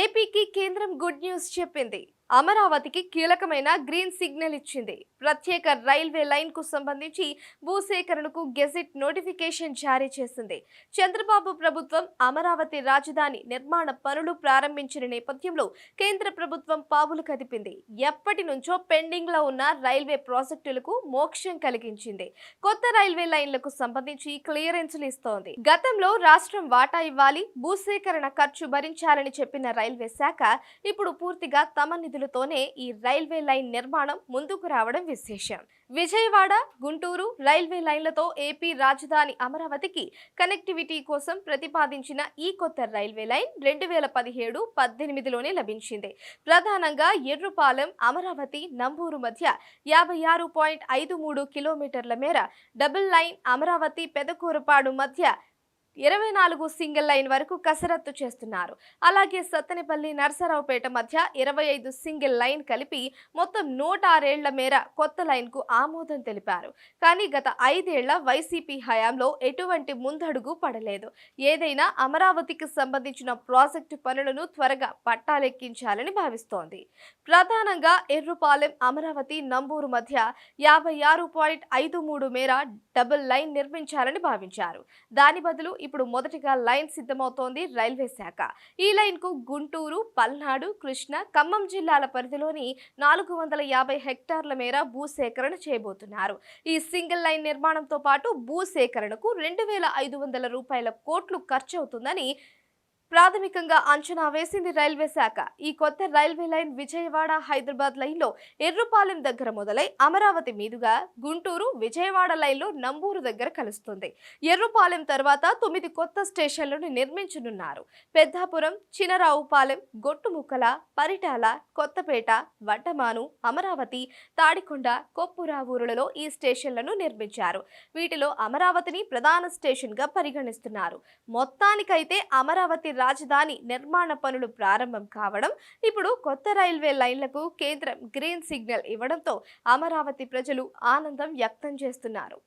ఏపీకి కేంద్రం good news చెప్పింది. అమరావతికి కీలకమైన గ్రీన్ సిగ్నల్ ఇచ్చింది. ప్రత్యేక రైల్వే లైన్కు సంబంధించి భూసేకరణకు గెజిట్ నోటిఫికేషన్ జారీ చేసింది. చంద్రబాబు ప్రభుత్వం అమరావతి రాజధాని నిర్మాణ పనులు ప్రారంభించిన నేపథ్యంలో కేంద్ర ప్రభుత్వం పావులు కదిపింది. ఎప్పటి నుంచో పెండింగ్లో ఉన్న రైల్వే ప్రాజెక్టులకు మోక్షం కలిగించింది. కొత్త రైల్వే లైన్లకు సంబంధించి క్లియరెన్సులు ఇస్తోంది. గతంలో రాష్ట్రం వాటా ఇవ్వాలి భూసేకరణ ఖర్చు భరించాలని చెప్పిన రైల్వే శాఖ ఇప్పుడు పూర్తిగా తమ నిధులతోనే ఈ రైల్వే లైన్ నిర్మాణం ముందుకు రావడం విశేషం. విజయవాడ గుంటూరు రైల్వే లైన్లతో ఏపీ రాజధాని అమరావతికి కనెక్టివిటీ కోసం ప్రతిపాదించిన ఈ కొత్త రైల్వే లైన్ రెండు వేల పదిహేడు పద్దెనిమిదిలోనే లభించింది. ప్రధానంగా ఎర్రుపాలెం అమరావతి నంబూరు మధ్య యాభై ఆరు పాయింట్ ఐదు మూడు కిలోమీటర్ల మేర డబుల్ లైన్ అమరావతి పెదకూరపాడు మధ్య ఇరవై నాలుగు సింగిల్ లైన్ వరకు కసరత్తు చేస్తున్నారు. అలాగే సత్తెనపల్లి నర్సరావుపేట మధ్య ఇరవై ఐదు సింగిల్ లైన్ కలిపి మొత్తం నూట ఆరేళ్ళ మేర కొత్త లైన్కు ఆమోదం తెలిపారు. కానీ గత ఐదేళ్ళ వైసీపీ హయాంలో ఎటువంటి ముందడుగు పడలేదు. ఏదైనా అమరావతికి సంబంధించిన ప్రాజెక్టు పనులను త్వరగా పట్టాలెక్కించాలని భావిస్తోంది. ప్రధానంగా ఎర్రుపాలెం అమరావతి నంబూరు మధ్య యాభై ఆరు పాయింట్ ఐదు మూడు మేర డబుల్ లైన్ నిర్మించాలని భావించారు. దాని బదులు ఇప్పుడు మొదటిగా లైన్ సిద్ధమవుతోంది రైల్వే శాఖ. ఈ లైన్కు గుంటూరు పల్నాడు కృష్ణ ఖమ్మం జిల్లాల పరిధిలోని నాలుగు వందల యాభై హెక్టార్ల మేర భూసేకరణ చేయబోతున్నారు. ఈ సింగిల్ లైన్ నిర్మాణంతో పాటు భూసేకరణకు రెండు వేల ఐదు వందల రూపాయల కోట్లు ఖర్చు అవుతుందని ప్రాథమికంగా అంచనా వేసింది రైల్వే శాఖ. ఈ కొత్త రైల్వే లైన్ విజయవాడ హైదరాబాద్ లైన్లో ఎర్రుపాలెం దగ్గర మొదలై అమరావతి మీదుగా గుంటూరు విజయవాడ లైన్లో నంబూరు దగ్గర కలుస్తుంది. ఎర్రుపాలెం తర్వాత తొమ్మిది కొత్త స్టేషన్లను నిర్మించనున్నారు. పెద్దాపురం చినరావుపాలెం గొట్టుముక్కల పరిటాల కొత్తపేట వడ్డమాను అమరావతి తాడికొండ కొప్పురావూరులలో ఈ స్టేషన్లను నిర్మించారు. వీటిలో అమరావతిని ప్రధాన స్టేషన్గా పరిగణిస్తున్నారు. మొత్తానికైతే అమరావతి రాజధాని నిర్మాణ పనులు ప్రారంభం కావడం ఇప్పుడు కొత్త రైల్వే లైన్లకు కేంద్రం గ్రీన్ సిగ్నల్ ఇవ్వడంతో అమరావతి ప్రజలు ఆనందం వ్యక్తం చేస్తున్నారు.